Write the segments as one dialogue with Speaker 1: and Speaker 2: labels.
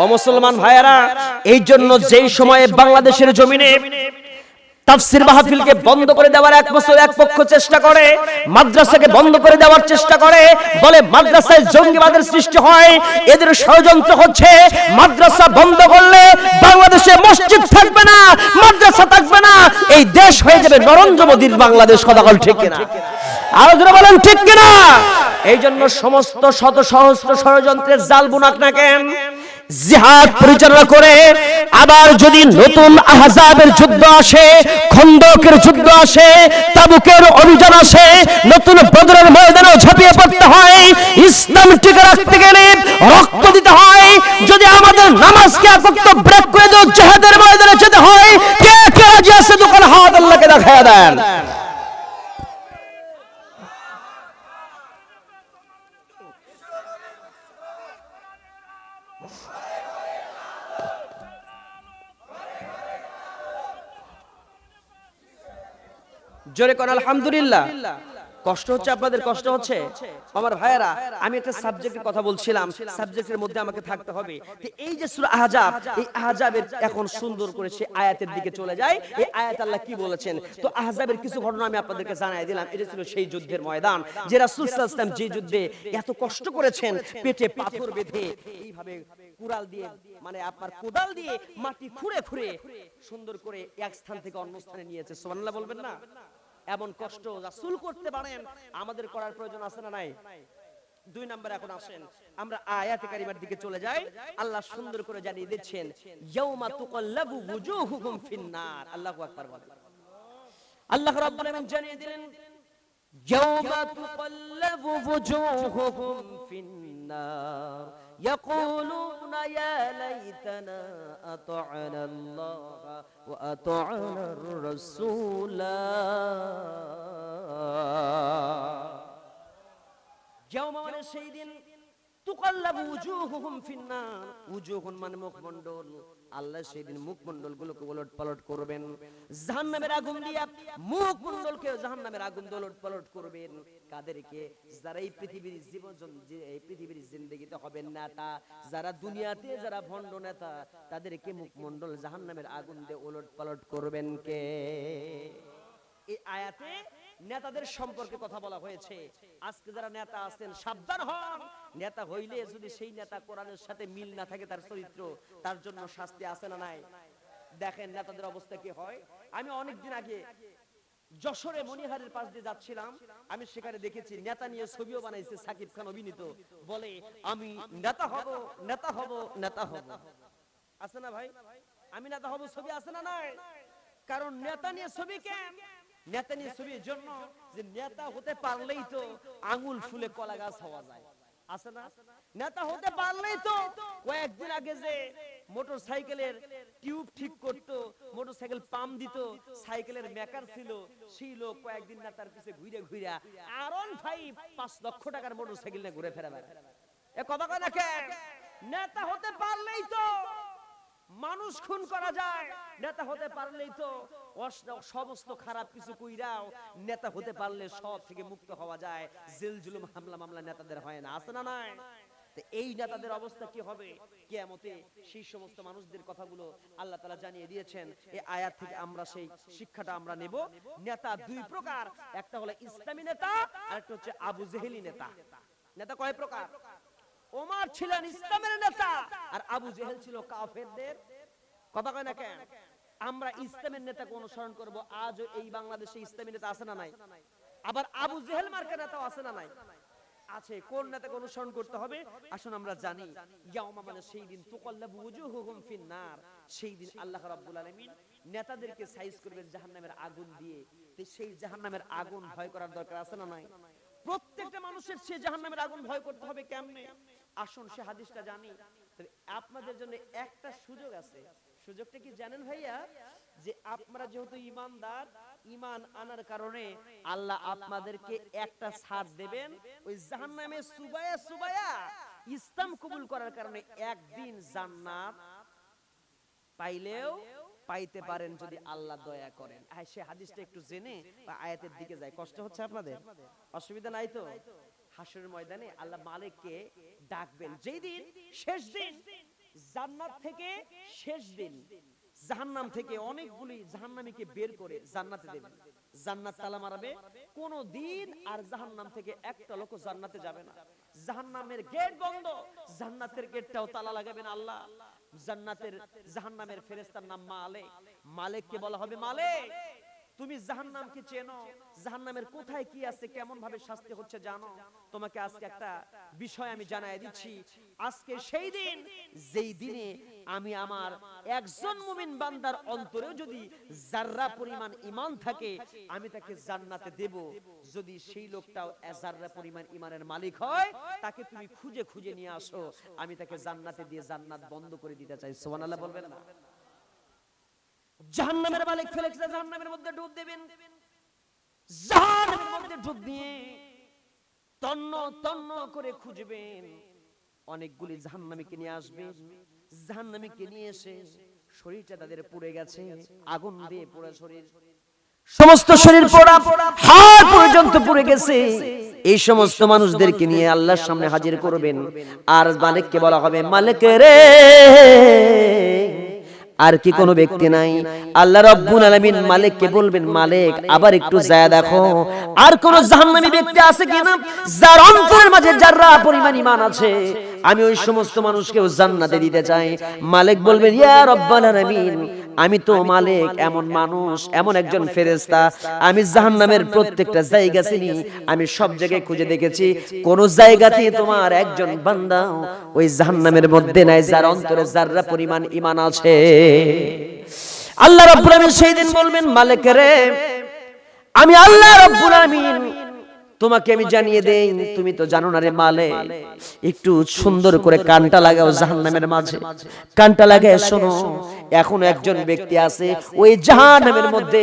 Speaker 1: ও মুসলমান ভাইয়েরা, এই জন্য যেই সময়ে বাংলাদেশের জমিনে তাফসির মাহফিলকে বন্ধ করে দেওয়ার এক বছর এক পক্ষ চেষ্টা করে, মাদ্রাসাকে বন্ধ করে দেওয়ার চেষ্টা করে, বলে মাদ্রাসায় জঙ্গিবাদের সৃষ্টি হয়, এদের ষড়যন্ত্র হচ্ছে মাদ্রাসা বন্ধ করলে বাংলাদেশে মসজিদ থাকবে না, মাদ্রাসা থাকবে না, এই দেশ হয়ে যাবে নরেন্দ্র মোদীর বাংলাদেশ, কথা ঠিক কিনা? আরও যারা বলেন ঠিক কিনা? এই জন্য সমস্ত শত সহস্র ষড়যন্ত্রের জাল বুনাক না কেন? জিহাদ পরিচালনা করে, আবার যদি নতুন আহজাবের যুদ্ধ আসে, খন্দকের যুদ্ধ আসে, তাবুকের অভিযান আসে, নতুন বদরের ময়দানে ঝাঁপিয়ে পড়তে হয়, ইসলাম টিকে রাখতে গেলে রক্ত দিতে হয়, যদি আমাদের নামাজকে একত্র ব্রেক করে দেও, জেহাদের ময়দানে যেতে হয়, কে কে রাজি আছে, দোকান হাত আল্লাহকে দেখায় দেন। জোরে কোন আলহামদুলিল্লাহ। কষ্ট হচ্ছে আপনাদের কষ্ট হচ্ছে। আমার ভাইয়েরা আমি একটা সাবজেক্টের কথা বলছিলাম। সাবজেক্টের মধ্যে আমাকে থাকতে হবে। এই যে সূরা আহজাব এই আহজাবের এখন সুন্দর করে সে আয়াতের দিকে চলে যায়। এই আয়াত আল্লাহ কি বলেছেন? তো আহজাবের কিছু ঘটনা আমি আপনাদেরকে জানাই দিলাম। এটা ছিল সেই যুদ্ধের ময়দান। যে রাসূল সাল্লাল্লাহু আলাইহি ওয়াসাল্লাম যে যুদ্ধে এত কষ্ট করেছেন পেটে পাথর বেঁধে এইভাবে কুড়াল দিয়ে মানে আপনার কোদাল দিয়ে মাটি খুঁড়ে খুঁড়ে সুন্দর করে এক স্থান থেকে অন্য স্থানে নিয়েছে সুবহানাল্লাহ বলবেন না? এমন কষ্ট রাসূল করতে পারেন, আমাদের করার প্রয়োজন আছে না নাই? দুই নাম্বার এখন আসেন, আমরা আয়াতে কারিমার দিকে চলে যাই। আল্লাহ সুন্দর করে জানিয়ে দিচ্ছেন, ইয়াউমা তুকাল্লাবু wujuhuhum ফিন্নার। আল্লাহু আকবার বলেন। আল্লাহ রাব্বুল আলামিন জানিয়ে দিলেন, ইয়াউমা তুকাল্লাবু wujuhuhum ফিন্নার। يقولون يا ليتنا أطعنا الله وأطعنا الرسول يوم মানে সেই দিন তুকাল্লাবু উজুহুহুম ফিন্নার উজুহুন মানে মুখমণ্ডল আল্লাহ সেই দিন মুখমণ্ডলগুলোকে ওলট পালট করবেন। জাহান্নামের আগুন দিয়া মুখমণ্ডলকে জাহান্নামের আগুন দিয়ে ওলট পালট করবেন। কাদেরকে? যারা এই পৃথিবীর জীবন এই পৃথিবীর জিন্দগিতে হবেন নেতা, যারা দুনিয়াতে যারা ভণ্ড নেতা, তাদেরকে মুখমণ্ডল জাহান্নামের আগুন দিয়ে ওলট পালট করবেন কে? এই আয়াতে নেতাদের সম্পর্কে কথা বলা হয়েছে। আজকে যারা নেতা আছেন, সাবধান হন। নেতা হইলে যদি সেই নেতা কোরআনের সাথে মিল না থাকে তার চরিত্র, তার জন্য শাস্তি আছে না নাই? দেখেন নেতাদের অবস্থা কি হয়? আমি অনেকদিন আগে যশোরে মনিহারের পাশ দিয়ে যাচ্ছিলাম। আমি সেখানে দেখেছি, নেতা নিয়ে ছবিও বানাইছে সাকিব খান অভিনীত। বলে, আমি নেতা হব নেতা হব নেতা হব। আছে না ভাই? আমি নেতা হব, ছবি আছে না নাই? কারণ নেতা নিয়ে ছবি কেন? নেতা নিয়ে ছবির জন্য যে নেতা হতে পারলেই তো আঙুল ফুলে কলা গাছ হওয়া যায়। আছে না? নেতা হতে পারলেই তো কয়েকদিন আগে যে মোটর সাইকেলের টিউব ঠিক করত, মোটর সাইকেল পাম্প দিত, সাইকেলের মেকার ছিল, সেই লোক কয়েকদিন নেতার পিছে ঘুরে ঘুরে আরন ফাইভ পাঁচ লক্ষ টাকার মোটর সাইকেল নিয়ে ঘুরে ফেরা এ কথা না কেন নেতা হতে পারলেই তো মানুষ খুন করা যায়। নেতা হতে পারলেই তো সমস্ত খারাপ কিছু কইরাও নেতা হতে পারলে সব থেকে মুক্ত হওয়া যায়। জেল জুলুম, হামলা মামলা নেতাদের হয় না, আছে না নাই? এই নেতাদের অবস্থা কি হবে? কিয়ামতে সেই সমস্ত মানুষদের কথাগুলো আল্লাহ তালা জানিয়ে দিয়েছেন। এই আয়াত থেকে আমরা সেই শিক্ষাটা আমরা নেব। নেতা দুই প্রকার, একটা হলো ইসলামী নেতা আর একটা হচ্ছে আবু জেহেলি নেতা। নেতা কয় প্রকার? ওমর ছিলেন ইসলামের নেতা। আর আবু জেহেল ছিল কাফেরদের। কথা কয় না কেন? আমরা ইসলামের নেতাকে অনুসরণ করব। আজও এই বাংলাদেশে ইসলামী নেতা আছে না নাই? আবার আবু জেহেল মার্কা নেতাও আছে না নাই? আছে, কোন নেতাকে অনুসরণ করতে হবে? আসুন আমরা জানি। ইয়াউমা মানে সেই দিন, তুকাল্লাবু উজুহুহুম ফিন্নার। সেই দিন আল্লাহ রাব্বুল আলামিন নেতাদেরকে সাইজ করবেন জাহান্নামের আগুন দিয়ে। তো সেই জাহান্নামের আগুন ভয় করার দরকার আছে না নাই? প্রত্যেকটা মানুষের সে জাহান্নামের আগুন ভয় করতে হবে কেমনে? আসুন, সে হাদিসটা জানি। আপনাদের জন্য একটা সুযোগ আছে। সুযোগটা কি জানেন ভাইয়া? যে আপনারা যেহেতু ইমানদার, ইমান আনার কারণে আল্লাহ আপনাদেরকে একটা ছাড় দেবেন। ওই জাহান্নামে সুবায়া সুবায়া ইসলাম কবুল করার কারণে একদিন জান্নাত পাইলেও পাইতে পারেন যদি আল্লাহ দয়া করেন। সে হাদিসটা একটু জেনে বা আয়াতের দিকে যায়। কষ্ট হচ্ছে আপনাদের? অসুবিধা নাই তো? হাসরের ময়দানে আল্লাহ মালিককে ডাকবেন। যেই দিন শেষ দিন, জান্নাত থেকে শেষ দিন, জাহান্নাম থেকে অনেকগুলি জাহান্নামীকে বের করে জান্নাতে দেবে জান্নাত তালা মারাবে, কোন দিন আর জাহান্নাম থেকে একটা লোক জান্নাতে যাবে না। জাহান্নামের গেট বন্ধ, জান্নাতের গেটটাও তালা লাগাবেন আল্লাহ। জান্নাতের, জাহান্নামের ফেরেস্তার নাম মালেক মালেককে বলা হবে মালেক। তুমি জাহান্নামকে চেনো। জাহান্নামের কোথায় কি আছে কেমন ভাবে শাস্তি হচ্ছে জানো? তোমাকে আজকে একটা বিষয় আমি জানাই দিচ্ছি। আজকে সেই দিন, যেই দিনে আমি আমার একজন মুমিন বান্দার অন্তরেও যদি জাররা পরিমাণ ঈমান থাকে, আমি তাকে জান্নাতে দেব। যদি সেই লোকটাও জাররা পরিমাণ ঈমানের মালিক হয়, তাকে তুমি খুঁজে খুঁজে নিয়ে আসো। আমি তাকে জান্নাতে দিয়ে জান্নাত বন্ধ করে দিতে চাই। সুবহানাল্লাহ বলবেন না? জাহান্নামের মালিক ফেলেছে, জাহান্নামের মধ্যে ডুব দেবেন। জাহান্নামের মধ্যে ডুব দিয়ে তন্ন তন্ন করে খুঁজবেন। অনেকগুলি জাহান্নামীকে নিয়ে আসবেন জাহান্নামীকে নিয়ে এসে শরীরটা তাদের পুড়ে গেছে, আগুন দিয়ে পুরো শরীর। সমস্ত শরীর পোড়া, হাড় পর্যন্ত পুড়ে গেছে। এই সমস্ত মানুষদেরকে নিয়ে আল্লাহর সামনে হাজির করবেন। আর মালিককে বলা হবে, মালিক রে! আর কি কোনো ব্যক্তি নাই। আল্লাহ রব্বুল আলামিন মালিককে বলবেন মালিক আবার একটু যায় দেখো। আর কোন জাহান্নামী ব্যক্তি আছে কিনা? যার অন্তরের মাঝে যাররা পরিমাণ ঈমান আছে। আমি ওই সমস্ত মানুষকেও জান্নাতে দিতে চাই। মালিক বলবেন, ইয়া রব্বাল আলামিন, আমি তো মালিক, এমন মানুষ, এমন একজন ফেরেশতা। আমি জাহান্নামের প্রত্যেকটা জায়গা চিনি, আমি সব জায়গায় খুঁজে দেখেছি। কোন জায়গাতে তোমার একজন বান্দা ওই জাহান্নামের মধ্যে নাই, যার অন্তরে যাররা পরিমাণ ঈমান আছে। আল্লাহ রাব্বুল আলামিন সেই দিন বলবেন, মালিক রে, আমি আল্লাহ রাব্বুল আলামিন তোমাকে আমি জানিয়ে দেই তুমি তো জানো না রে মালে। একটু সুন্দর করে কানটা লাগাও জাহান্নামের মাঝে। কানটা লাগায় শোনো এখন একজন ব্যক্তি আছে ওই জাহান্নামের মধ্যে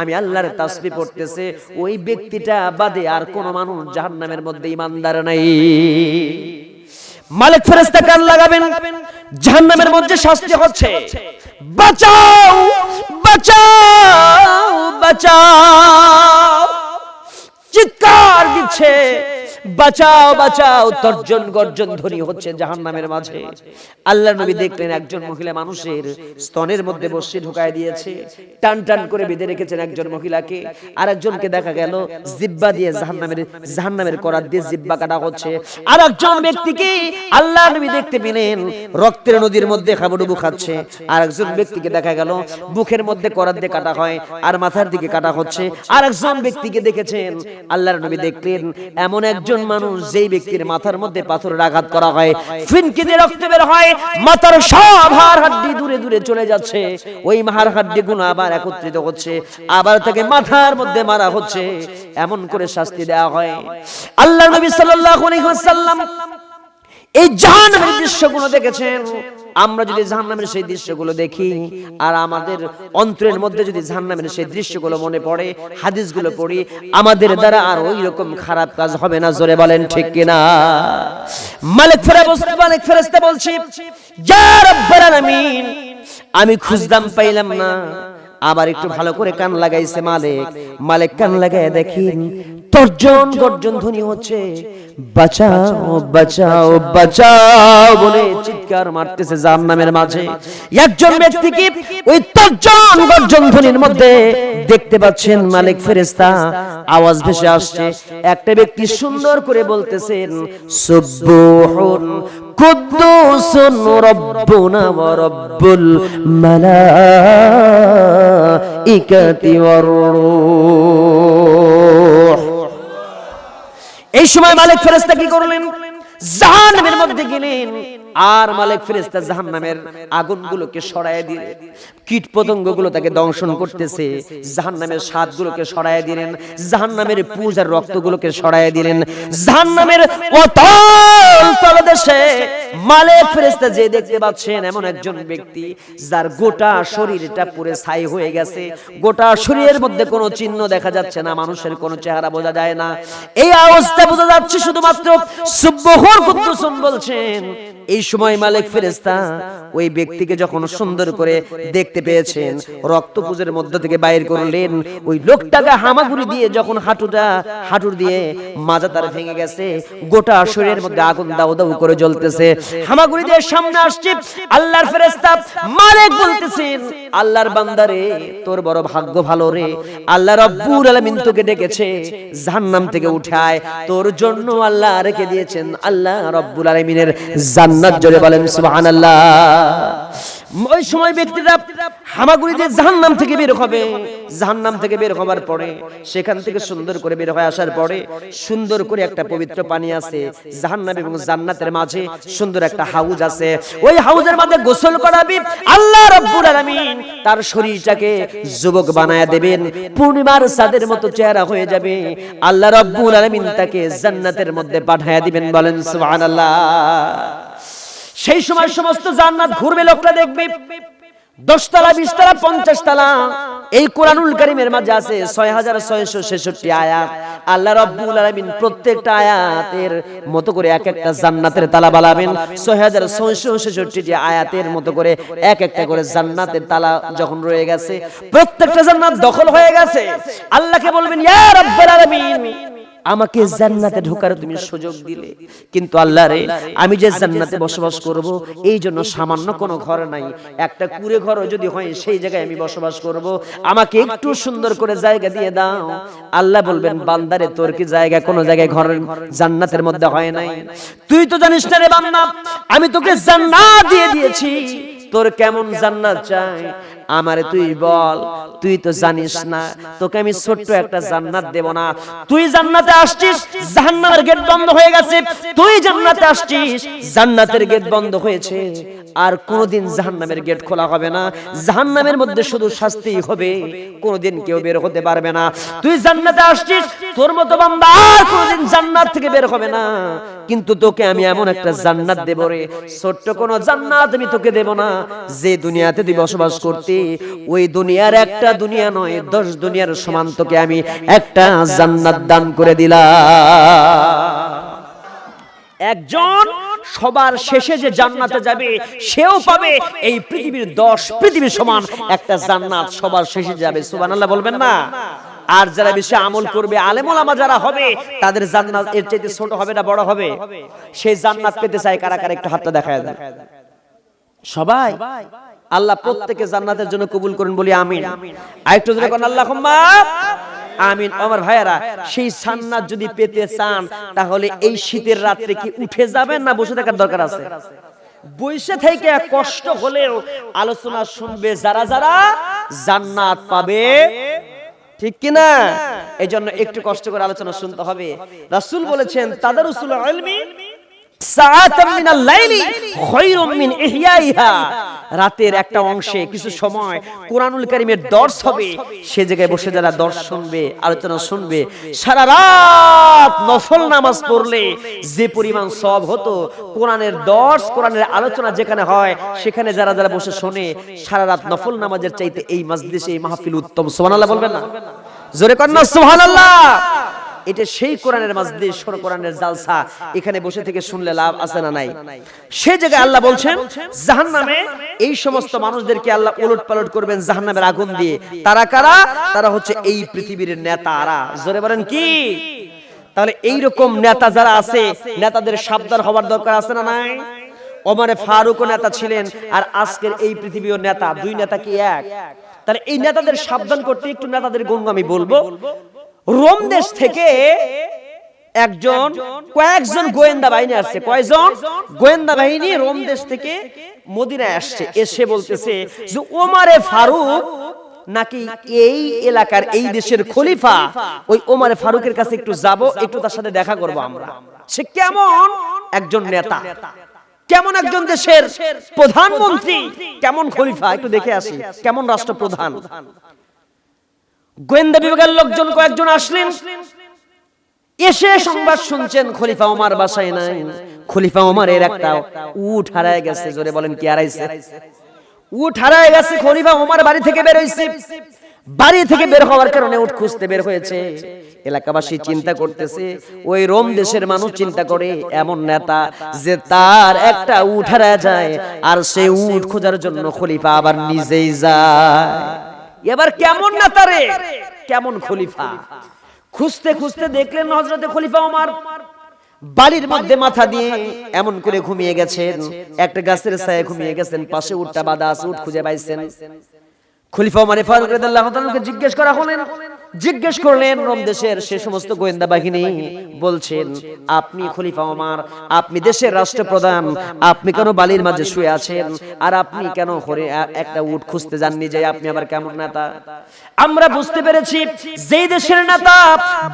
Speaker 1: আমি আল্লাহর তাসবিহ পড়তেছে ওই ব্যক্তিটা বাদে আর কোন মানুষ জাহান্নামের মধ্যে ইমানদার নাই। মালিক ফেরেশতা কান লাগাবেন জাহান্নামের মধ্যে শাস্তি হচ্ছে। বাঁচাও বাঁচাও। বাঁচাও। চিৎকার দিচ্ছে। বাঁচাও বাঁচাও, তর্জন গর্জন ধ্বনি হচ্ছে জাহান্নামের মাঝে। আল্লাহ নবী দেখলেন একজন মহিলা মানুষের স্তনের মধ্যে বসে ঢুকায় দিয়েছে, টান টান করে বেঁধে রেখেছেন একজন মহিলাকে। আর একজনকে দেখা গেল, জিব্বা দিয়ে জাহান্নামের জাহান্নামের করাত দিয়ে জিব্বা কাটা হচ্ছে। আর একজন ব্যক্তিকে আল্লাহ নবী দেখতে পেলেন, রক্তের নদীর মধ্যে খাবুডুবু খাচ্ছে। আর একজন ব্যক্তিকে দেখা গেল বুকের মধ্যে করাত দিয়ে কাটা হয় আর মাথার দিকে কাটা হচ্ছে। আর একজন ব্যক্তিকে দেখেছেন, আল্লাহর নবী দেখলেন, এমন একজন মানুষ যেই ব্যক্তির মাথার মধ্যে পাথরের আঘাত করা হয় ফিনকি দিয়ে রক্ত বের হয় মাথার সব হাড় হাড্ডি দূরে দূরে চলে যাচ্ছে। ওই হাড় হাড্ডি গুলো আবার একত্রিত হচ্ছে আবার তাকে মাথার মধ্যে মারা হচ্ছে। এমন করে শাস্তি দেওয়া হয়। আল্লাহ নবী সাল্লাল্লাহু আলাইহি ওয়াসাল্লাম এই জাহান্নামের দৃশ্যগুলো দেখেছেন। আমরা যদি জাহান্নামের সেই দৃশ্যগুলো দেখি আর আমাদের অন্তরের মধ্যে যদি জাহান্নামের সেই দৃশ্যগুলো মনে পড়ে হাদিসগুলো পড়ি আমাদের দ্বারা আর ওই রকম খারাপ কাজ হবে না জোরে বলেন ঠিক কিনা? মালিক ফেরা ফেরেশতা মালিক ফেরেস্তা বলছি যা রব্বুল আলামিন আমি খুঁজতাম পাইলাম না। আবার একটু ভালো করে কান লাগাইছে মালিক। মালিক। কান লাগায় দেখেন তর্জন গর্জন ধ্বনি হচ্ছে। বাঁচাও বাঁচাও বাঁচাও বলে চিৎকার মারতেছে জাহান্নামের মাঝে। একজন ব্যক্তিকে ওই তর্জন গর্জন ধ্বনির মধ্যে দেখতে পাচ্ছেন মালিক ফেরেশতা। আওয়াজ ভেসে আসছে। একটা ব্যক্তি সুন্দর করে বলতেছেন সুবহুন কুদ্দুসুন রব্বুনা ওয়া রব্বুল মালাইকাতি ওয়ার রূহ। এই সময় মালিক ফেরেশতা কি করলেন? জাহান্নামের মধ্যে গেলেন। আর মালিক ফেরেশতা জাহান্নামের আগুনগুলোকে সরায় দিলেন কীট পতঙ্গগুলো তাকে দংশন করতেছে, জাহান্নামের স্বাদগুলোকে সরায় দিলেন, জাহান্নামের পূজার রক্তগুলোকে সরায় দিলেন, জাহান্নামের অতল তলদেশে মালিক ফেরেশতা যে দেখতে পাচ্ছেন এমন একজন ব্যক্তি, যার গোটা শরীরটা পুরো ছাই হয়ে গেছে, গোটা শরীরের মধ্যে কোনো চিহ্ন দেখা যাচ্ছে না, মানুষের কোনো চেহারা বোঝা যায় না। এই অবস্থা বোঝা যাচ্ছে শুধুমাত্র সুব্বহুর কুদ্দুসুন বলছেন এই সময় মালিক ফেরেস্তা ওই ব্যক্তিকে যখন সুন্দর করে দেখতে পেয়েছেন রক্তপুজের মধ্য থেকে বাইর করলেন ওই লোকটাকে হামাগুড়ি দিয়ে যখন হাঁটুটা হাঁটুর দিয়ে মাজা তার ভেঙে গেছে গোটা শরীরের মধ্যে আগুন দাউ দাউ করে জ্বলতেছে হামাগুড়ি দিয়ে সামনে আসছে আল্লাহর ফেরেস্তা মালিক বলতেছেন আল্লাহর বান্দারে তোর বড় ভাগ্য ভালো রে আল্লাহ রব্বুল আলামিন তোকে ডেকেছে জাহান্নাম থেকে উঠায় তোর জন্য আল্লাহ রেখে দিয়েছেন আল্লাহ রব্বুল আলামিনের জান্নাত জোরে বলেন সুবহানাল্লাহ ওই সময় ব্যক্তিরা হামাগুড়ি দিয়ে জাহান্নাম থেকে বের হবে। জাহান্নাম থেকে বের হবার পরে, সেখান থেকে সুন্দর করে বের হয়ে আসার পরে সুন্দর করে একটা পবিত্র পানি আছে, জাহান্নাম এবং জান্নাতের মাঝে সুন্দর একটা হাউজ আছে। ওই হাউজের মধ্যে গোসল করাবি, আল্লাহ রাব্বুল আলামিন তার শরীরটাকে যুবক বানায় দেবেন, পূর্ণিমার চাঁদের মতো চেহারা হয়ে যাবে। আল্লাহ রাব্বুল আলামিন তাকে জান্নাতের মধ্যে পাঠায়া দিবেন বলেন, সুবহানাল্লাহ। সেই সময় সমস্ত জান্নাত ঘুরবে লোকটা দেখবে। দশতলা, বিশতলা পঞ্চাশ তলা এই কোরআনুল করিমের মাঝে আছে ছয় হাজার ছয়শো ছেষট্টি আয়াত। আল্লাহ রব্বুল আলমিন প্রত্যেকটা আয়াতের মতো করে এক একটা জান্নাতের তালা বালাবেন ছয় হাজার ছয়শো ছেষট্টি আয়াতের মতো করে এক একটা করে জান্নাতের তালা যখন রয়ে গেছে, প্রত্যেকটা জান্নাত দখল হয়ে গেছে। আল্লাহকে বলবেন, ইয়া রব্বুল আলামিন আমাকে জান্নাতে ঢোকার তুমি সুযোগ দিলে। কিন্তু আল্লাহ রে আমি যে জান্নাতে বসবাস করব এই জন্য সামান্য কোনো ঘর নাই। একটা কুড়ে ঘর যদি হয় সেই জায়গায় আমি বসবাস করব। আমাকে একটু সুন্দর করে জায়গা দিয়ে দাও। আল্লাহ বলবেন বান্দারে তোর কি জায়গা কোন জায়গায় ঘরের জান্নাতের মধ্যে হয় নাই? তুই তো জানিস না রে বান্দা আমি তোকে জান্নাত দিয়ে দিয়েছি। তোর কেমন জান্নাত চাই? আমারে তুই বল তুই তো জানিস না তোকে আমি ছোট্ট একটা জান্নাত দেব না। তুই জান্নাতে আসছিস জাহান্নামের গেট বন্ধ হয়ে গেছে। তুই জান্নাতে আসছিস জান্নাতের গেট বন্ধ হয়েছে। আর কোনোদিন জাহান্নামের গেট খোলা হবে না। জাহান্নামের মধ্যে শুধু শাস্তি হবে কোনোদিন কেউ বের হতে পারবে না। তুই জান্নাতে আসছিস তোর মতো বান্দা আর কোনোদিন জান্নাত থেকে বের হবে না। কিন্তু তোকে আমি এমন একটা জান্নাত দেব রে। ছোট্ট কোনো জান্নাত আমি তোকে দেব না। যে দুনিয়াতে তুই বসবাস করতে, ওই দুনিয়ার একটা দুনিয়া নয়, দশ দুনিয়ার সমান তোকে আমি একটা জান্নাত দান করে দিলাম। একজন সবার শেষে যে জান্নাতে যাবে, সেও পাবে এই পৃথিবীর দশ পৃথিবীর সমান একটা জান্নাত সবার শেষে যাবে। সুবহানাল্লাহ বলবেন না? আর যারা বেশি আমল করবে আলেমুলামা যারা হবে তাদের জান্নাত এর চাইতে ছোট হবে না বড় হবে। সেই জান্নাত পেতে চায় কারা কারা একটু হাতটা দেখায় দেয় সবাই আল্লাহ প্রত্যেকে জান্নাতের জন্য কবুল করুন বলি আমিন। আরেকটু জোরে কোন আল্লাহ আমিন আমার ভাইয়েরা সেই জান্নাত যদি পেতে চান তাহলে এই শীতের রাত্রে কি উঠে যাবেন না বসে থাকার দরকার আছে? বসে থেকে কষ্ট হলেও আলোচনা শুনবে যারা যারা জান্নাত পাবে। ঠিক কিনা? এই জন্য একটু কষ্ট করে আলোচনা শুনতে হবে। রাসুল বলেছেন তাদের রসুল ইলমি রাতের একটা অংশে কিছু সময় কোরআনুল কারীমের দর্শ হবে সে জায়গায় বসে যারা দর্শ শুনবে আলোচনা শুনবে সারা রাত নফল নামাজ পড়লে যে পরিমাণ সব হতো কোরআনের দর্শ কোরআনের আলোচনা যেখানে হয় সেখানে যারা যারা বসে শোনে সারা রাত নফল নামাজের চাইতে এই মাজলিসে এই মাহফিল উত্তম। সুবহানাল্লাহ বলবেন না? জোরে কন্যা সুবহানাল্লাহ! এটা সেই কোরআনের সর কোরআনের জালসা। এখানে বসে থেকে শুনলে লাভ আছে না নাই? সেই জায়গায় আল্লাহ বলছেন জাহান্নামে এই সমস্ত মানুষদেরকে আল্লাহ উলট পালট করবেন জাহান্নামের আগুন দিয়ে। তারা কারা? তারা হচ্ছে এই পৃথিবীর নেতারা। জোরে বলেন কি? তাহলে এই রকম নেতা যারা আছে নেতাদের সাবধান হওয়ার দরকার আছে না নাই? ওমরে ফারুকও নেতা ছিলেন আর আজকের এই পৃথিবীও নেতা দুই নেতা কি এক? তাহলে এই নেতাদের সাবধান করতে একটু নেতাদের গুণ আমি বলব রোম দেশ থেকে একজন, কয়েকজন গোয়েন্দা বাহিনী আসছে। কয়জন? গোয়েন্দা বাহিনী রোম দেশ থেকে মদিনায় আসছে। এসে বলতেছে যে, ওমারে ফারুক নাকি এই এলাকার এই দেশের খলিফা? ওই ওমারে ফারুকের কাছে একটু যাব, একটু তার সাথে দেখা করব আমরা। সে কেমন একজন নেতা? কেমন একজন দেশের প্রধানমন্ত্রী? কেমন খলিফা? একটু দেখে আসি। কেমন রাষ্ট্রপ্রধান? গোয়েন্দা বিভাগের লোকজন কয়েকজন আসলেন। এসে সংবাদ শুনছেন খলিফা ওমার বাসায় নাই। খলিফা ওমার এর একটা উট হারায় গেছে, জোরে বলেন কি হারাইছে? উট হারায় গেছে, খলিফা ওমার বাড়ি থেকে বের হইছে। বাড়ি থেকে বের হওয়ার কারণে উট খুঁজতে বের হয়েছে। এলাকাবাসী চিন্তা করতেছে, ওই রোম দেশের মানুষ চিন্তা করে, এমন নেতা যে তার একটা উঠ হারা যায়, আর সে উঠ খোঁজার জন্য খলিফা আবার নিজেই যায়। এবার কেমন নেতা রে কেমন খলিফা? খুঁজতে খুঁজতে দেখলেন হজরতে খলিফা আমার বাড়ির মধ্যে মাথা দিয়ে এমন করে ঘুমিয়ে গেছেন। একটা গাছের ছায়া ঘুমিয়ে গেছেন পাশে উঠটা বাদা আছে উঠ খুঁজে পাইছেন। খলিফা মানে ফারুক রাদিয়াল্লাহু তাআলাকে জিজ্ঞেস করা হলেন। জিজ্ঞেস করলেন, রোম দেশের সে সমস্ত গোয়েন্দা বাহিনী। বলছেন, আপনি খলিফা ওমর, আপনি দেশের রাষ্ট্রপ্রধান, আপনি কেন বালির মাঝে শুয়ে আছেন? আর আপনি কেন হরে একটা উট খুঁজতে যাননি যে আপনি আবার কেমন নেতা? আমরা বুঝতে পেরেছি, যেই দেশের নেতা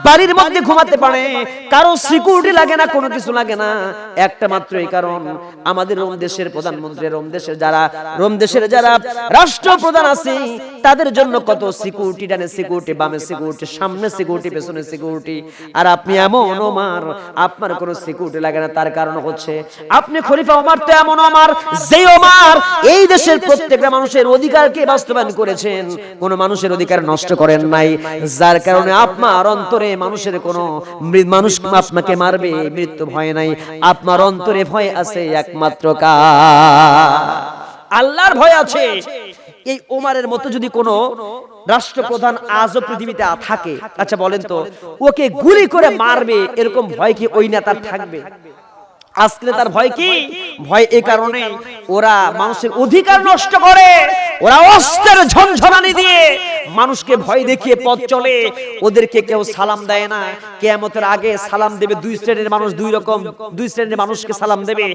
Speaker 1: বাড়ির মধ্যে ঘুমাতে পারে, কারও সিকিউরিটি লাগে না, কোনো কিছু লাগে না। একটা মাত্র এই কারণ, আমাদের রোম দেশের প্রধানমন্ত্রী, রোম দেশের যারা, রোম দেশের যারা রাষ্ট্রপ্রধান আছে, তাদের জন্য কত সিকিউরিটি, ডানে সিকিউরিটি, বামে সিকিউরিটি সামনে সিকিউরিটি পেছনে সিকিউরিটি আর আপনি এমন ওমার আপনার কোনো সিকিউরিটি লাগে না তার কারণ হচ্ছে আপনি খলিফা ওমার তো এমন ওমার যেই ওমার এই দেশের প্রত্যেকটা মানুষের অধিকারকে বাস্তবায়ন করেছেন কোন মানুষের অধিকার নষ্ট করেন নাই যার কারণে আপনার অন্তরে মানুষের কোনো মানুষ আপনাকে মারবে মৃত্যু ভয় নাই। আপনার অন্তরে ভয় আছে একমাত্র কা আল্লাহর ভয় আছে। এই ওমারের মতো যদি কোনো রাষ্ট্রপ্রধান আজও পৃথিবীতে থাকে আচ্ছা বলেন তো, ওকে গুলি করে মারবে, এরকম ভয় কি ওই নেতার থাকবে? আজকে তার ভয় কি? ভয় এই কারণে ওরা মানুষের অধিকার নষ্ট করে ওরা অস্ত্রের ঝনঝনানি দিয়ে মানুষকে ভয় দেখিয়ে পথ চলে ওদেরকে কেউ সালাম দেয় না। কেয়ামতের আগে সালাম দেবে দুই শ্রেণির মানুষ দুই রকম দুই শ্রেণির মানুষকে সালাম দেবে।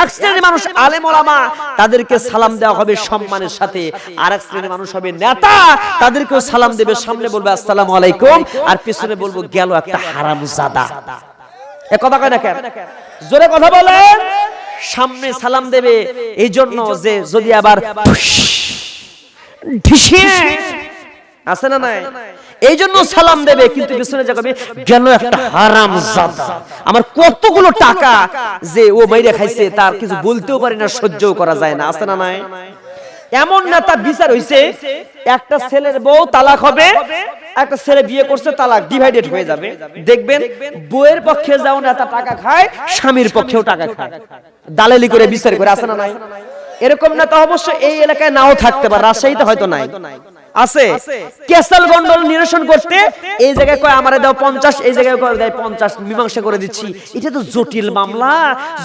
Speaker 1: এক শ্রেণির মানুষ আলেম ওলামা তাদেরকে সালাম দেওয়া হবে সম্মানের সাথে। আর এক শ্রেণির মানুষ হবে নেতা তাদেরকেও সালাম দেবে সামনে বলবে আসসালামু আলাইকুম। আর পিছনে বলব গেল একটা হারামজাদা কথা কয় না কেন? জোরে কথা বলেন। সামনে সালাম দেবে। এই জন্য যে যদি আবার আছে না নাই? এই জন্য সালাম দেবে, কিন্তু পিছনে যাবে গেল একটা হারাম আমার কতগুলো টাকা যে ও মাইরে খাইছে, তার কিছু বলতেও পারি না, সহ্যও করা যায় না। আছে না নাই? এমন নেতা বিচার হইছে, একটা ছেলের বউ তালাক হবে, একটা ছেলে বিয়ে করছে, তালাক ডিভাইডেড হয়ে যাবে। দেখবেন, বউয়ের পক্ষে যাও নেতা টাকা খায়, স্বামীর পক্ষেও টাকা খায়। দালালি করে বিচার করে আসে না নাই? এরকম নেতা অবশ্য এই এলাকায় নাও থাকতে পারে, রাজশাহীতে হয়তো নাই। আছে? কেসাল গন্ডল নিরসন করতে এই জায়গায় কয় আমারে দাও পঞ্চাশ এই জায়গায় কয় দেয় পঞ্চাশ মীমাংসা করে দিচ্ছি। এটা তো জটিল মামলা।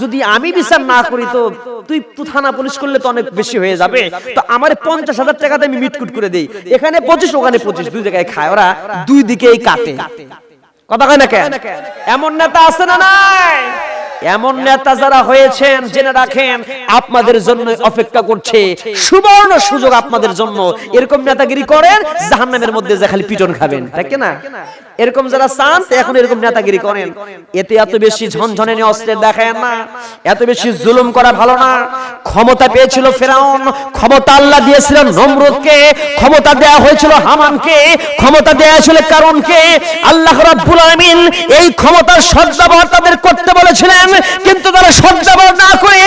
Speaker 1: যদি আমি বিচার না করি তো তুই থানা পুলিশ করলে তো অনেক বেশি হয়ে যাবে। তো আমার পঞ্চাশ হাজার টাকাতে আমি মিটকুট করে দেই। এখানে পঁচিশ ওখানে পঁচিশ দুই জায়গায় খায়। ওরা দুই দিকেই কাটে। কথা কয় না কেন? এমন নেতা আছে না নাই। এমন নেতা যারা হয়েছেন, জেনে রাখেন, আপনাদের জন্য অপেক্ষা করছে। সুবর্ণ সুযোগ আপনাদের জন্য। এরকম নেতাগিরি করেন, জাহান্নামের মধ্যে যে খালি পিটন খাবেন। তাই না এরকম যারা চান এখন এরকম নেতাগিরি করেন। এতে এত বেশি ঝনঝনে অস্ত্রের দেখায় না। এত বেশি জুলুম করা ভালো না। ক্ষমতা পেয়েছিল ফেরাউন। ক্ষমতা আল্লাহ দিয়েছিলেন নমরুদকে। ক্ষমতা দেয়া হয়েছিল হামানকে। ক্ষমতা দেয়া হয়েছিল কারণকে আল্লাহ রাব্বুল আলামিন এই ক্ষমতার সদ্ব্যবহার তাদের করতে বলেছিলেন। কিন্তু তারা সদ্ব্যবহার না করে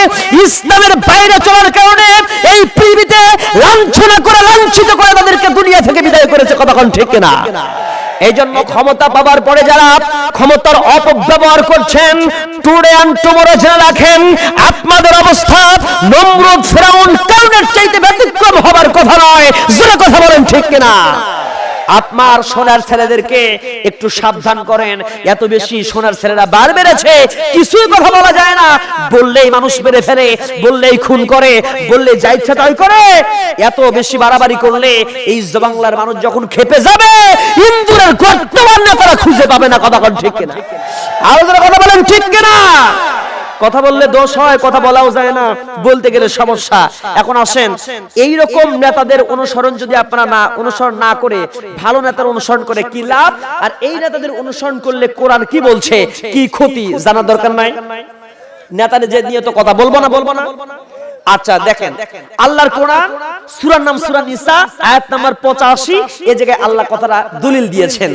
Speaker 1: ইসলামের বাইরে চলার কারণে এই পৃথিবীতে লাঞ্ছনা করে লাঞ্ছিত করে তাদেরকে দুনিয়া থেকে বিদায় করেছে। কতক্ষণ ঠিক কিনা? এই জন্য ক্ষমতা পাবার পরে যারা ক্ষমতার অপব্যবহার করছেন টুডে অ্যান্ড টুমোরো জেনে রাখেন, আপনাদের অবস্থা নমরুদ ফেরাউন কারণের চাইতে ব্যতিক্রম হবার কথা নয়। জোরে কথা বলেন ঠিক কিনা? আপনার সোনার ছেলেদেরকে একটু সাবধান করেন। এত বেশি সোনার ছেলেরা বার বেড়েছে, কিছুই কথা বলা যায় না। বললেই মানুষ মেরে ফেলে, বললেই খুন করে, বললে যা ইচ্ছা তাই করে। এত বেশি বাড়াবাড়ি করলে এই বাংলার মানুষ যখন খেপে যাবে, ইন্দুরের গর্তমান নেতারা খুঁজে পাবে না, কথা ঠিক কিনা? আরও কথা বলেন ঠিক কিনা? কথা বললে দোষ হয় কথা বলাও যায় না বলতে গেলে সমস্যা। এখন আসেন এই রকম নেতাদের অনুসরণ যদি আপনারা না অনুসরণ না করে ভালো নেতার অনুসরণ করে কি লাভ? আর এই নেতাদের অনুসরণ করলে কোরআন কি বলছে? কি ক্ষতি? জানা দরকার নাই। নেতাদের যে নিয়ে তো কথা বলব না বলব না? আচ্ছা দেখেন আল্লাহর কোরআন সূরার নাম সূরা নিসা আয়াত নাম্বার 85 এই জায়গায় আল্লাহ কথাটা দলিল দিয়েছেন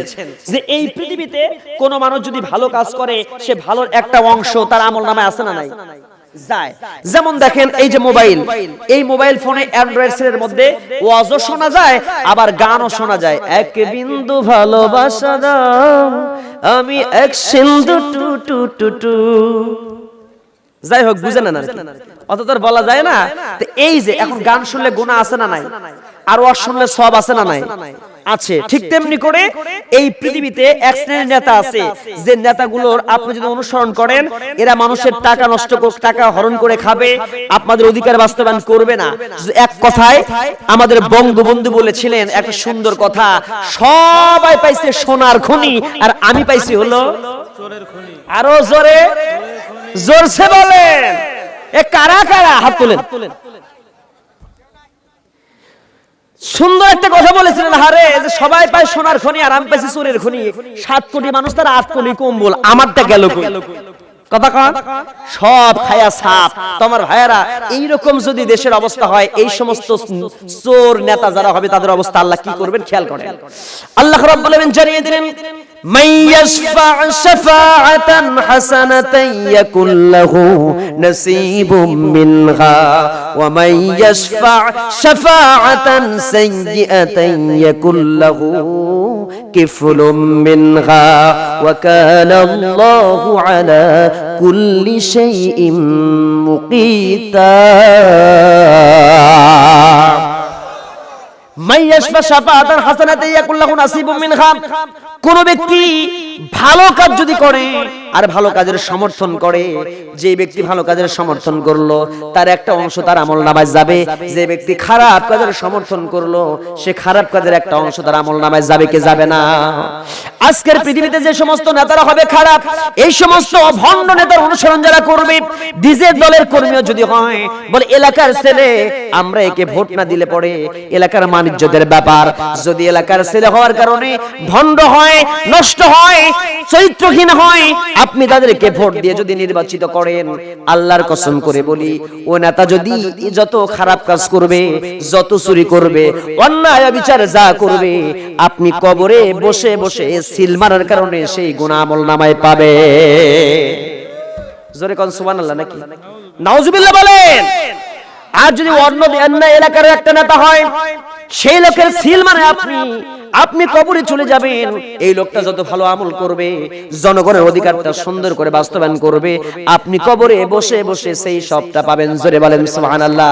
Speaker 1: যে এই পৃথিবীতে কোন মানুষ যদি ভালো কাজ করে সে ভালোর একটা অংশ তার আমল নামে আছে না নাই?
Speaker 2: যায়। যেমন দেখেন এই যে মোবাইল এই মোবাইল ফোনে অ্যান্ড্রয়েড সেলের মধ্যে ওয়াজও শোনা যায় আবার গানও শোনা যায়। এক বিন্দু ভালোবাসা দাও আমি এক সিন্ধু টু টু টু টু যাই হোক বুঝে না অত তোর বলা যায় না এই যে এখন গান শুনলে গুণা আছে না নাই? আর ওয়াজ শুনলে সব আছে না নাই? আছে ঠিক তেমনি করে এই পৃথিবীতে এক শ্রেণির নেতা আছে যে নেতাগুলোর আপনি যদি অনুসরণ করেন এরা মানুষের টাকা নষ্ট করে টাকা হরণ করে খাবে আপনাদের অধিকার বাস্তবায়ন করবে না। এক কথায় আমাদের বঙ্গবন্ধু বলেছিলেন একটা সুন্দর কথা সবাই পাইছে সোনার খনি আর আমি পাইছি হলো আরও জোরে। জোরসে বলেন। এ কারা কারা? হাত তুলেন। সুন্দর একটা কথা বলেছিলেন হারে যে সবাই পায় সোনার খনি আর আমি পাইছি চোরের খনি। সাত কোটি মানুষ তার আট কোটি কম্বল আমারটা গেল কই? কথা কন? সব খায়া সাপ। তোমার ভাইয়েরা এইরকম যদি দেশের অবস্থা হয় এই সমস্ত চোর নেতা যারা হবে তাদের অবস্থা আল্লাহ কি করবেন? খেয়াল করেন। আল্লাহ রাব্বুল আলামিন জানিয়ে দিলেন من يشفع شفاعة حسنة يكن له نصيب منها. ومن يشفع شفاعة سيئة يكن له كفل منها. وكان الله على كل شيء مقيتا. কোন ব্যক্তি ভালো কাজ যদি করে আর ভালো কাজের সমর্থন করে। যে ব্যক্তি ভালো কাজের সমর্থন করল, তার একটা অংশ তার আমল নামায় যাবে। যে ব্যক্তি খারাপ কাজের সমর্থন করল, সে খারাপ কাজের একটা অংশ তার আমল নামায় যাবে কে যাবে না? আজকের পৃথিবীতে যে সমস্ত নেতারা হবে খারাপ, এই সমস্ত ভণ্ড নেতার অনুসরণ যারা করবে ডিজে দলের কর্মীও যদি হয়, বলে এলাকার ছেলে, আমরা একে ভোট না দিলে পরে এলাকার বাণিজ্যদের ব্যাপার। যদি এলাকার ছেলে হওয়ার কারণে ভণ্ড হয়, নষ্ট হয়, চরিত্রহীন হয় আপনি তাদেরকে ভোট দিয়ে যদি নির্বাচিত করেন, আল্লাহর কসম করে বলি, ও নেতা যদি যত খারাপ কাজ করবে, যত চুরি করবে, অন্যায় বিচার যা করবে, আপনি কবরে বসে বসে সিল মারার কারণে সেই গুণামল নামায় পাবে। জোরে কন সুবহানাল্লাহ নাকি? নাউজুবিল্লাহ বলেন। আর যদি অন্য এলাকার একটা নেতা হয় সেই লোকের সিল মানে আপনি আপনি কবরে চলে যাবেন। এই লোকটা যত ভালো আমল করবে জনগণের অধিকারটা সুন্দর করে বাস্তবায়ন করবে। আপনি কবরে বসে বসে সেই সবটা পাবেন। জোরে বলেন সুবহানাল্লাহ।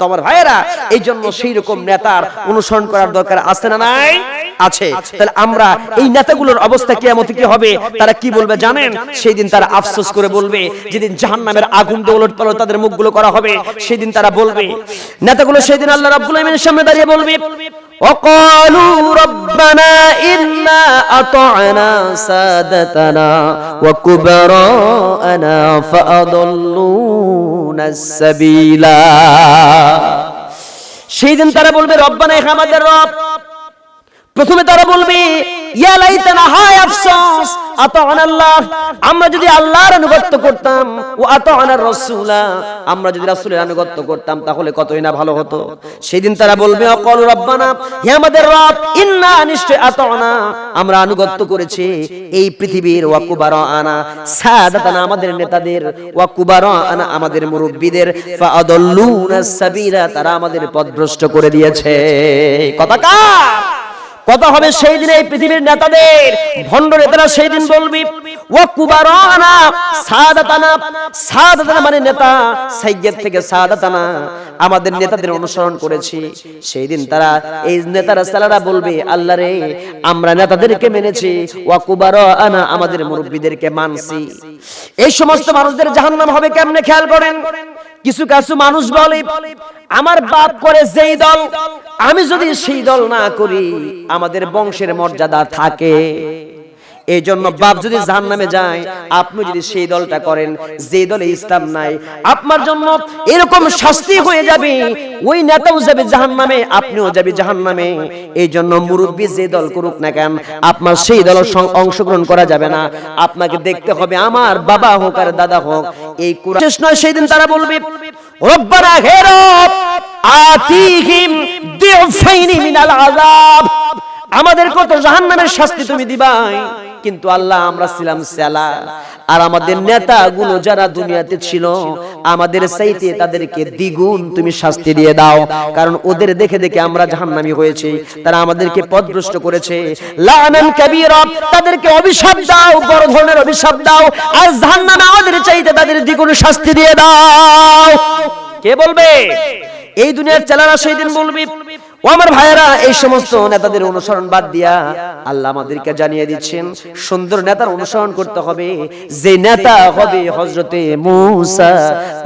Speaker 2: তোমার ভাইয়েরা এই জন্য সেই রকম নেতার অনুসরণ করার দরকার আছে না নাই? আছে। তাহলে আমরা এই নেতাগুলোর অবস্থা কিয়ামতে কি হবে? তারা কি বলবে জানেন? সেই দিন তারা আফসোস করে বলবে যেদিন জাহান্নামের আগুন দিয়ে পালট তাদের মুখগুলো করা হবে সেই দিন তারা বলবে নেতাগুলো সেই দিন আল্লাহ রাব্বুল আলামিনের সামনে দাঁড়িয়ে বলবে وقالوا ربنا إنا أطعنا سادتنا وكبراءنا فأضلونا السبيلا সেই দিন তারা বলবে রব্বানা হে আমাদের রব প্রথমে তারা বলবে আমরা যদি আল্লাহর আনুগত্য করতাম, ও আমরা যদি আনুগত্য করতাম, তাহলে কতই না ভালো হতো? সেদিন তারা বলবে, অকল রব্বানা, হে আমাদের রব, ইন্না নিশ্চয় আমরা আনুগত্য করেছি, এই পৃথিবীর ওয়াকুবারা আনা সাদাতানা আমাদের নেতাদের ওয়াকুবারা আনা আমাদের মুরব্বিদের তারা আমাদের পথভ্রষ্ট করে দিয়েছে। কথা কার? কথা হবে সেই দিনে এই পৃথিবীর নেতাদের ভণ্ড নেতারা সেই দিন বলবি ও কুবারানা, সাদাতানা সাদাতানা মানে নেতা সাইয়্যেদ থেকে সাদাতানা। আমাদের নেতাদের অনুসরণ করেছি। সেই দিন তারা এই নেতারা সালারা বলবে, আল্লাহ রে, আমরা নেতাদেরকে মেনেছি। ওয়া কুবারানা, আমাদের মুরব্বিদেরকে মানছি। এই সমস্ত মানুষদের জাহান্নাম হবে কেমনে খেয়াল করেন? কিছু কিছু মানুষ বলে, আমার বাপ করে যেই দল, আমি যদি সেই দল না করি, আমাদের বংশের মর্যাদা থাকে। এই জন্য বাপ যদি জাহান নামে যায় আপনি যদি সেই দলটা করেন যে দলে ইসলাম নাই আপনার জন্য এরকম শাস্তি হয়ে যাবে ওই নেতাও যাবে জাহান নামে আপনিও যাবে জাহান নামে এই জন্য মুরব্বী যে দল করুক না কেন আপনার সেই দলের অংশগ্রহণ করা যাবে না। আপনাকে দেখতে হবে আমার বাবা হোক আর দাদা হোক এই শেষ নয় সেই দিন তারা বলবে রব্বানা হে রব আতিহিম দিউফাইনি মিনাল আযাব। আমাদের কত জাহান্নামের শাস্তি তুমি দিবাই। কিন্তু আল্লাহ, আমরা ছিলাম সেলা আর আমাদের নেতাগুলো যারা দুনিয়াতে ছিল, আমাদের চাইতে তাদেরকে দ্বিগুণ তুমি শাস্তি দিয়ে দাও। কারণ ওদের দেখে দেখে আমরা জাহান্নামী হয়েছে। তারা আমাদেরকে পদভ্রষ্ট করেছে। লানান কাবীরা, তাদেরকে অভিশাপ দাও, বড় ধরনের অভিশাপ দাও। আর জাহান্নামে আমাদের চাইতে তাদের দ্বিগুণ শাস্তি দিয়ে দাও। কে বলবে? এই দুনিয়ার চালানা সেই দিন বলবি ও আমার ভাইয়েরা, এই সমস্ত নেতাদের অনুসরণ বাদ দিয়া আল্লাহ আমাদেরকে জানিয়ে দিচ্ছেন, সুন্দর নেতার অনুসরণ করতে হবে। যে নেতা হবে হজরতে মুসা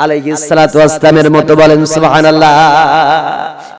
Speaker 2: আলাইহিস সালাতু ওয়াস সালামের মতো বলেন, সুবহানাল্লাহ।